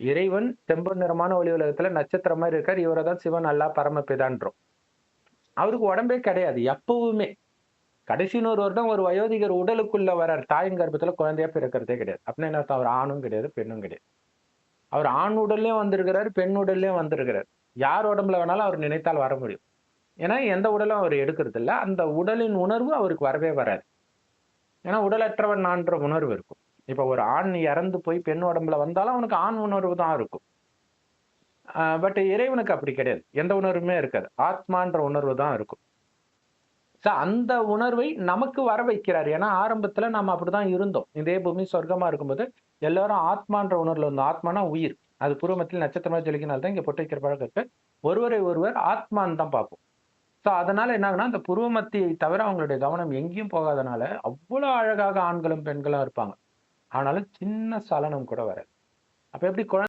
இறைவன் செம்பன் நிறமான ஒளி உலகத்துல நட்சத்திரம் மாதிரி இருக்கார். இவரை தான் சிவன் அல்லா பரமபிதான்றோம். அவருக்கு உடம்பே கிடையாது எப்பவுமே. கடைசி நூறு வருடம் ஒரு வயோதிகர் உடலுக்குள்ள வர்றார் தாயின் கர்ப்பத்துல குழந்தையா பிறக்கிறதே கிடையாது. அப்படின்னா என்ன அவர் ஆணும் கிடையாது பெண்ணும் கிடையாது. அவர் ஆண் உடல்லையும் வந்திருக்கிறார் பெண் உடல்லையும் வந்திருக்கிறார். யார் உடம்புல வேணாலும் அவர் நினைத்தால் வர முடியும். ஏன்னா எந்த உடலும் அவர் எடுக்கிறது இல்லை அந்த உடலின் உணர்வு அவருக்கு வரவே வராது. ஏன்னா உடலற்றவன் நான்ற உணர்வு இருக்கும். இப்ப ஒரு ஆண் இறந்து போய் பெண் உடம்புல வந்தாலும் அவனுக்கு ஆண் உணர்வு தான் இருக்கும். பட் இறைவனுக்கு அப்படி கிடையாது. எந்த உணர்வுமே இருக்காது. ஆத்மான்ற உணர்வு தான் இருக்கும். ஸோ அந்த உணர்வை நமக்கு வர வைக்கிறார். ஏன்னா ஆரம்பத்துல நம்ம அப்படிதான் இருந்தோம். இதே பூமி சொர்க்கமா இருக்கும்போது எல்லாரும் ஆத்மான்ற உணர்வுல இருந்தோம். ஆத்மானா உயிர். அது பூர்வமத்தில் நட்சத்திரமா ஜொலிக்கினால தான் இங்க பொட்டு வைக்கிற பழக்கம் இருக்கு. ஒருவரை ஒருவர் ஆத்மான்னு தான் பார்ப்போம். ஸோ அதனால என்ன ஆகுனா அந்த புருவமத்தியை தவிர அவங்களுடைய கவனம் எங்கேயும் போகாதனால அவ்வளவு அழகாக ஆண்களும் பெண்களும் இருப்பாங்க. ஆனாலும் சின்ன சலனம் கூட வராது. அப்ப எப்படி குழந்தை